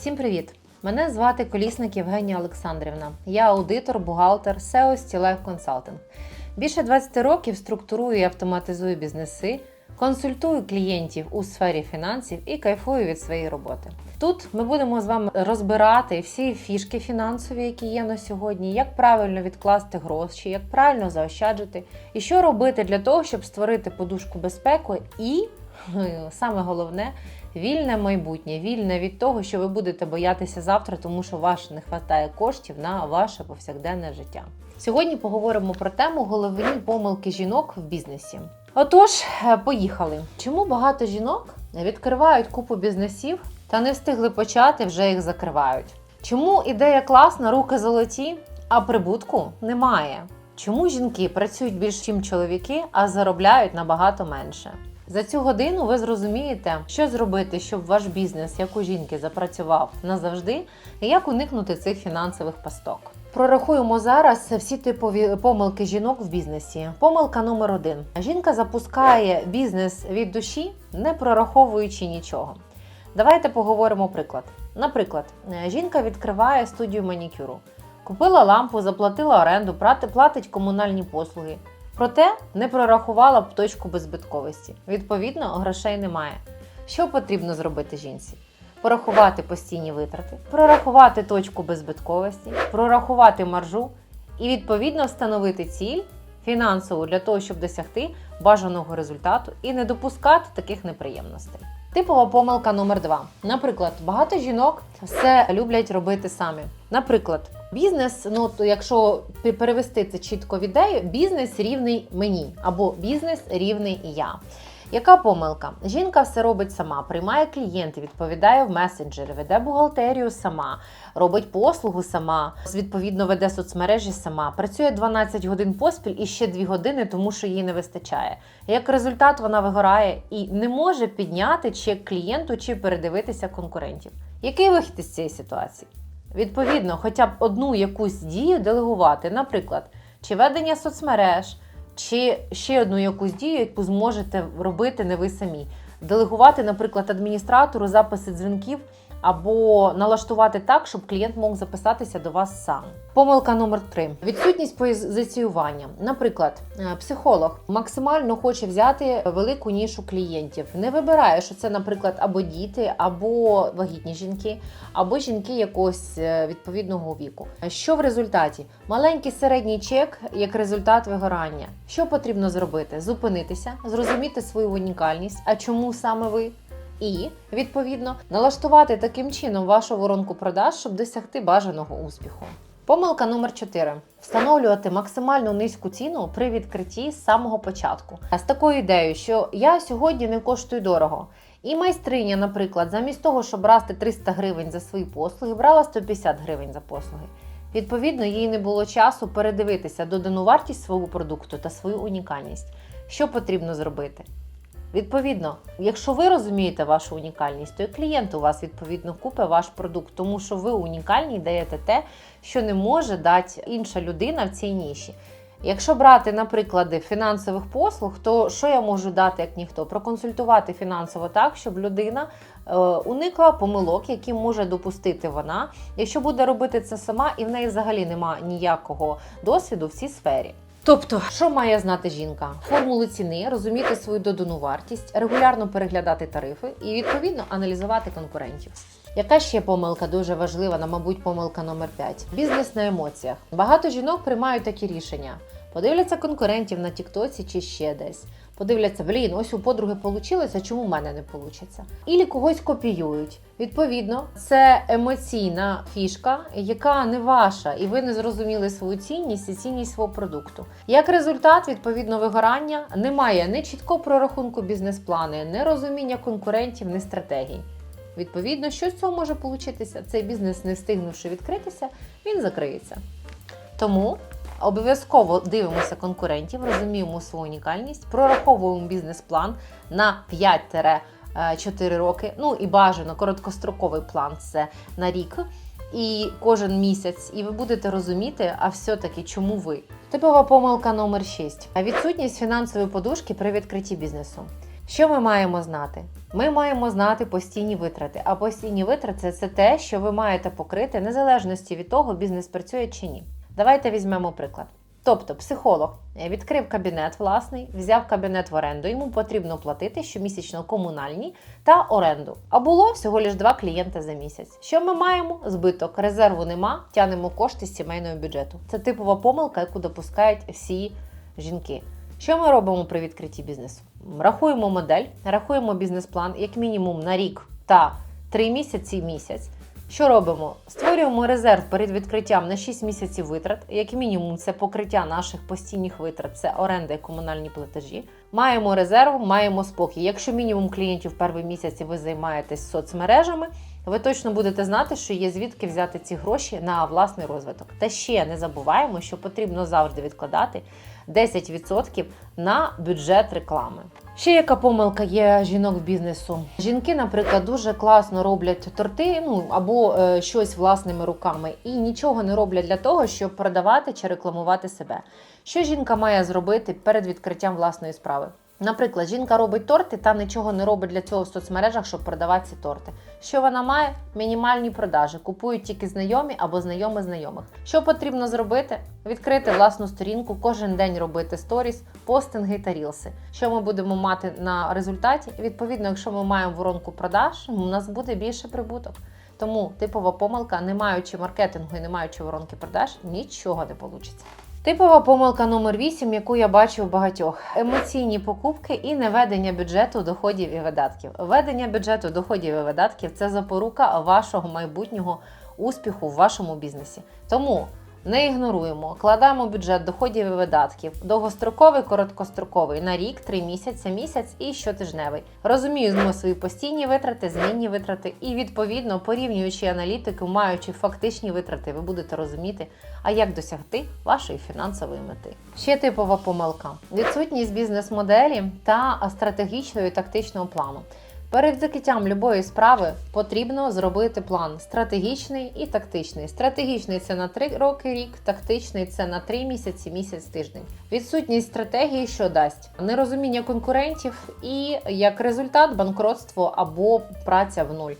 Всім привіт! Мене звати Колісник Євгенія Олександрівна. Я аудитор, бухгалтер, SEO Стілайф Consulting. Більше 20 років структурую і автоматизую бізнеси, консультую клієнтів у сфері фінансів і кайфую від своєї роботи. Тут ми будемо з вами розбирати всі фішки фінансові, які є на сьогодні, як правильно відкласти гроші, як правильно заощаджити, і що робити для того, щоб створити подушку безпеки і саме головне вільне майбутнє, вільне від того, що ви будете боятися завтра, тому що ваш не вистачає коштів на ваше повсякденне життя. Сьогодні поговоримо про тему головні помилки жінок в бізнесі. Отож, е, поїхали. Чому багато жінок відкривають купу бізнесів та не встигли почати, вже їх закривають? Чому ідея класна, руки золоті, а прибутку немає? Чому жінки працюють більш ніж чоловіки, а заробляють набагато менше? За цю годину ви зрозумієте, що зробити, щоб ваш бізнес, як у жінки, запрацював назавжди, і як уникнути цих фінансових пасток. Прорахуємо зараз всі типові помилки жінок в бізнесі. Помилка номер один: жінка запускає бізнес від душі, не прораховуючи нічого. Давайте поговоримо приклад. Наприклад, жінка відкриває студію манікюру, купила лампу, заплатила оренду, платить комунальні послуги. Проте не прорахувала б точку беззбитковості. Відповідно, грошей немає. Що потрібно зробити жінці? Порахувати постійні витрати, прорахувати точку беззбитковості, прорахувати маржу і відповідно встановити ціль фінансову для того, щоб досягти бажаного результату і не допускати таких неприємностей. Типова помилка номер два. Наприклад, багато жінок все люблять робити самі. Наприклад, бізнес, ну то якщо перевести це чітко в ідею, бізнес рівний мені або бізнес рівний я. Яка помилка? Жінка все робить сама, приймає клієнтів, відповідає в месенджери, веде бухгалтерію сама, робить послугу сама, відповідно веде соцмережі сама, працює 12 годин поспіль і ще 2 години, тому що їй не вистачає. Як результат, вона вигорає і не може підняти чек клієнту чи передивитися конкурентів. Який вихід із цієї ситуації? Відповідно, хоча б одну якусь дію делегувати, наприклад, чи ведення соцмереж, чи ще одну якусь дію, яку зможете робити не ви самі. Делегувати, наприклад, адміністратору записи дзвінків або налаштувати так, щоб клієнт мог записатися до вас сам. Помилка номер 3 відсутність позиціювання. Наприклад, е, психолог максимально хоче взяти велику нішу клієнтів. Не вибирає, що це, наприклад, або діти, або вагітні жінки, або жінки якогось е, відповідного віку. Що в результаті? Маленький середній чек як результат вигорання. Що потрібно зробити? Зупинитися, зрозуміти свою унікальність. А чому саме ви? І відповідно налаштувати таким чином вашу воронку продаж, щоб досягти бажаного успіху. Помилка номер 4. встановлювати максимально низьку ціну при відкритті з самого початку. А З такою ідеєю, що я сьогодні не коштую дорого. І майстриня, наприклад, замість того, щоб брати 300 гривень за свої послуги, брала 150 гривень за послуги. Відповідно, їй не було часу передивитися додану вартість свого продукту та свою унікальність. Що потрібно зробити? Відповідно, якщо ви розумієте вашу унікальність, то і клієнт у вас відповідно купить ваш продукт, тому що ви унікальні даєте те, що не може дати інша людина в цій ніші. Якщо брати, наприклад, фінансових послуг, то що я можу дати як ніхто? Проконсультувати фінансово так, щоб людина е, уникла помилок, які може допустити вона, якщо буде робити це сама, і в неї взагалі немає ніякого досвіду в цій сфері. Тобто, що має знати жінка? Формули ціни, розуміти свою додану вартість, регулярно переглядати тарифи і відповідно аналізувати конкурентів. Яка ще помилка дуже важлива, на мабуть, помилка номер 5? Бізнес на емоціях. Багато жінок приймають такі рішення. Подивляться конкурентів на Тіктоці чи ще десь. Подивляться, блін, ось у подруги вийшло, чому в мене не вийде? Ілі когось копіюють. Відповідно, це емоційна фішка, яка не ваша, і ви не зрозуміли свою цінність і цінність свого продукту. Як результат, відповідно, вигорання немає ні чіткого прорахунку бізнес-плани, ні розуміння конкурентів, ні стратегій. Відповідно, що з цього може получитися? Цей бізнес, не встигнувши відкритися, він закриється. Тому обов'язково дивимося конкурентів, розуміємо свою унікальність, прораховуємо бізнес-план на 5-4 роки. Ну і бажано короткостроковий план це на рік. І кожен місяць, і ви будете розуміти, а все-таки чому ви. Типова помилка номер 6. Відсутність фінансової подушки при відкритті бізнесу. Що ми маємо знати? Ми маємо знати постійні витрати. А постійні витрати це те, що ви маєте покрити незалежності від того, бізнес працює чи ні. Давайте візьмемо приклад. Тобто, психолог відкрив кабінет власний, взяв кабінет в оренду. Йому потрібно платити щомісячно комунальні та оренду. А було всього лиш два клієнти за місяць. Що ми маємо? Збиток, резерву нема, тянемо кошти з сімейного бюджету. Це типова помилка, яку допускають всі жінки. Що ми робимо при відкритті бізнесу? Рахуємо модель, рахуємо бізнес-план як мінімум на рік та 3 місяці місяць. Що робимо? Створюємо резерв перед відкриттям на 6 місяців витрат. Як мінімум, це покриття наших постійних витрат, це оренда і комунальні платежі. Маємо резерв, маємо спокій. Якщо мінімум клієнтів перший місяць ви займаєтесь соцмережами, ви точно будете знати, що є звідки взяти ці гроші на власний розвиток. Та ще не забуваємо, що потрібно завжди відкладати 10% на бюджет реклами. Ще яка помилка є жінок в бізнесу? Жінки, наприклад, дуже класно роблять торти, ну або е, щось власними руками, і нічого не роблять для того, щоб продавати чи рекламувати себе. Що жінка має зробити перед відкриттям власної справи? Наприклад, жінка робить торти та нічого не робить для цього в соцмережах, щоб продавати ці торти. Що вона має? Мінімальні продажі. Купують тільки знайомі або знайомі знайомих. Що потрібно зробити? Відкрити власну сторінку, кожен день робити сторіс, постинги та рілси. Що ми будемо мати на результаті? Відповідно, якщо ми маємо воронку продаж, у нас буде більше прибуток. Тому типова помилка, не маючи маркетингу і не маючи воронки продаж, нічого не вийде. Типова помилка номер 8, яку я бачу у багатьох: емоційні покупки і неведення бюджету доходів і видатків. Ведення бюджету доходів і видатків це запорука вашого майбутнього успіху в вашому бізнесі. Тому не ігноруємо, кладемо бюджет доходів і видатків, довгостроковий, короткостроковий на рік, три місяці, місяць і щотижневий. Розуміємо свої постійні витрати, змінні витрати, і відповідно порівнюючи аналітику, маючи фактичні витрати, ви будете розуміти, а як досягти вашої фінансової мети. Ще типова помилка: відсутність бізнес-моделі та стратегічного і тактичного плану. Перед закриттям любої справи потрібно зробити план стратегічний і тактичний. Стратегічний це на 3 роки рік, тактичний це на 3 місяці, місяць, тиждень. Відсутність стратегії, що дасть нерозуміння конкурентів і як результат банкротство або праця в нуль.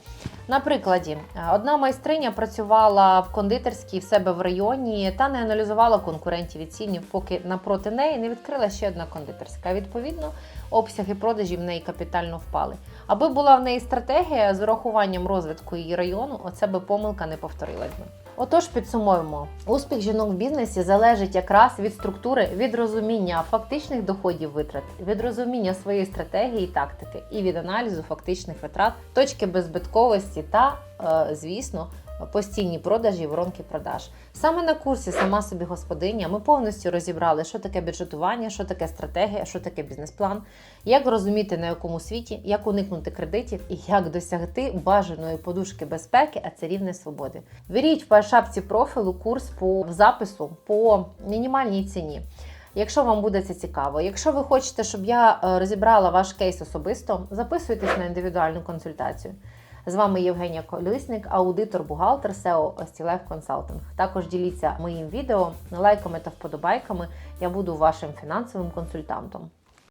На прикладі, одна майстриня працювала в кондитерській в себе в районі та не аналізувала конкурентів і цінів, поки напроти неї не відкрила ще одна кондитерська. Відповідно, обсяги продажів в неї капітально впали. Аби була в неї стратегія з урахуванням розвитку її району, оце би помилка не повторилась би. Отож, підсумуємо, успіх жінок в бізнесі залежить якраз від структури, від розуміння фактичних доходів витрат, від розуміння своєї стратегії і тактики, і від аналізу фактичних витрат, точки беззбитковості та, е, звісно, постійні продажі воронки продаж. Саме на курсі сама собі господиня ми повністю розібрали, що таке бюджетування, що таке стратегія, що таке бізнес-план, як розуміти на якому світі, як уникнути кредитів і як досягти бажаної подушки безпеки, а це рівне свободи. Беріть в шапці профілу курс по запису по мінімальній ціні. Якщо вам буде це цікаво, якщо ви хочете, щоб я е, розібрала ваш кейс особисто, записуйтесь на індивідуальну консультацію. З вами Євгенія Колісник, аудитор, бухгалтер SEO Остілев Консалтинг. Також діліться моїм відео лайками та вподобайками. Я буду вашим фінансовим консультантом.